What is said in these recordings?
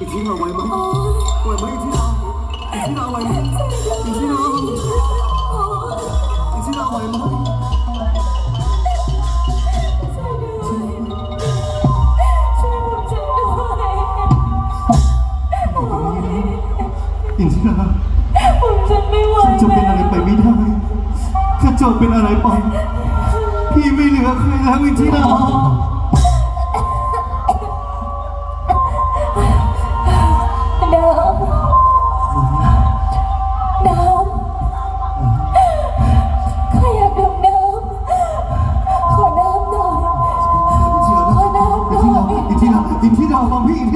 อีกที่เราไว้ไหมไว้ไหมอีกที่เราอีกที่เราไว้ไหมอีกที่เราอีกที่เราไว้ไหมอินทิาผมจะไม่ไหวฉันจะเป็นอะไรไปไม่ได้ถ้าเจ้าเป็นอะไรไป พี่ไม่เหลือใครแล้วอินทิรา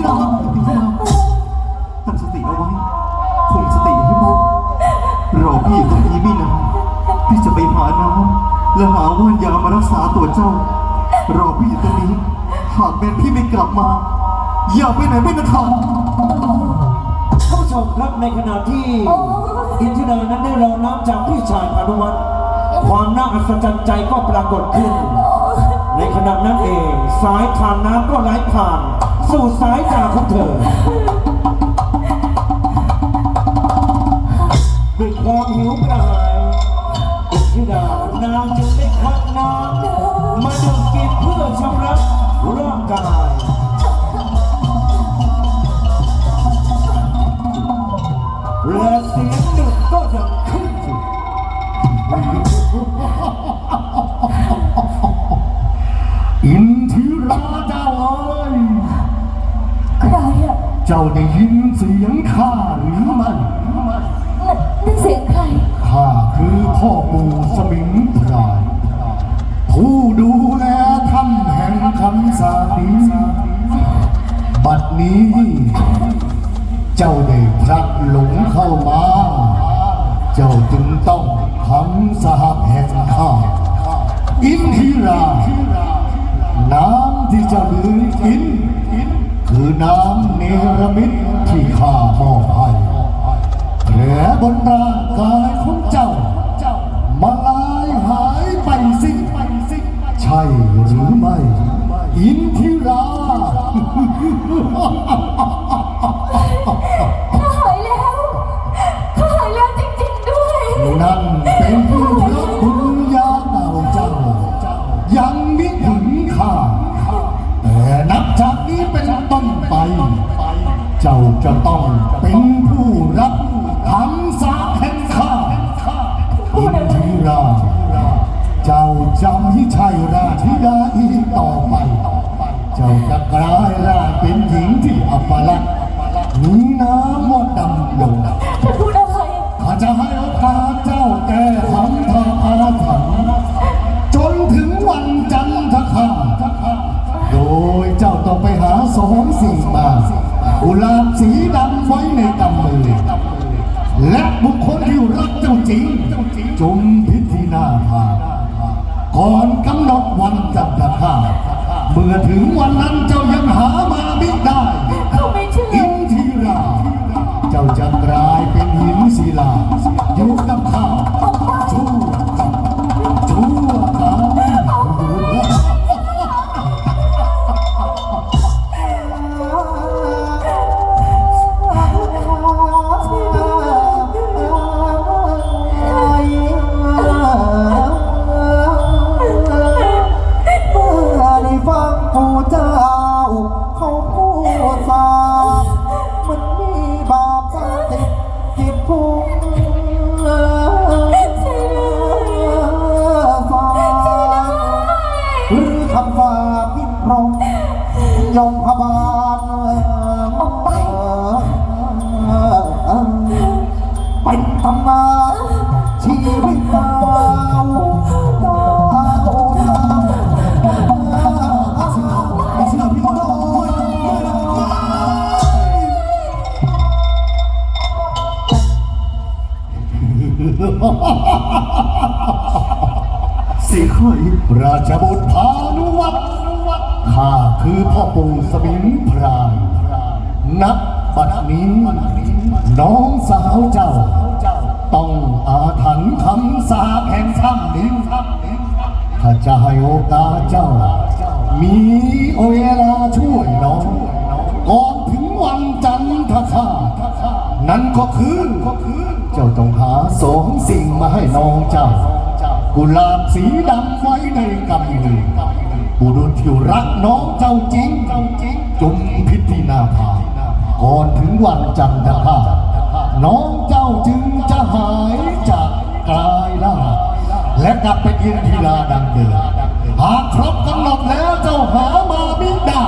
ราฟังพี่อินทิรอินทิราตั้งสติเอาไว้คงสติให้มั่นรอพี่อยู่ตรงนี้ไม่นานพี่จะไปหาน้ำและหาว่านยามารักษาตัวเจ้า รอพี่อยู่ตรงนี้ หากแม่พี่ไม่กลับมา อย่าไปไหนไม่นะทำท่านผู้ชมครับในขณะที่อินทิรานั้นได้รอน้ำจากพี่ชายพานุวัฒน์ความน่าอัศจรรย์ใจก็ปรากฏขึ้น ในขณะนั้นเอง สายทานน้ำก็ไหลผ่าน สู่สายตาของเธอด้วยความหิวกระหายอินทิรานางจึงได้ควักน้ำมาดื่มกินเพื่อชำระร่างกายและเสีย ได้ยินเสียงข้าหรือไม่นั่นนั่นเสียงใคร ข้าคือพ่อปู่สมิงพรายผู้ดูแลถ้ำแห่งคำสาปีบัดนี้ เจ้าได้พลัดหลงเข้ามา เจ้าจึงต้องคำสาปแห่งข้าอินทิรา น้ำที่เจะลืมกิน คือน้ำเนรมิตที่ข้ามอ เจ้ บุคคลที่รักเจ้าจริงจงพิธีหนาพาก่อนกำหนดวันจันทคาเมื่อถึงวันนั้นเจ้ายัง ชีวิตเราดาวทางไม่เชื่อพี่น้อยเสียงใคราชบุตรพานุวัตรข้าคือพ่อปู่สมิงพรายนับบัดนี้น้องสาวเจ้า ต้องอาถร เจ้าต้องหาสองสิ่งมาให้น้องเจ้า กุหลาบสีดำไว้ในกำมือบุรุษที่รักน้องเจ้าจริงจงพิธีนาภาก่อนถึงวันจันทคาน้องเจ้าจึงจะหายจากกายล่าและกลับไปกินทีลาดังเดิมหากครบกำหนดแล้วเจ้าหามาไม่ได้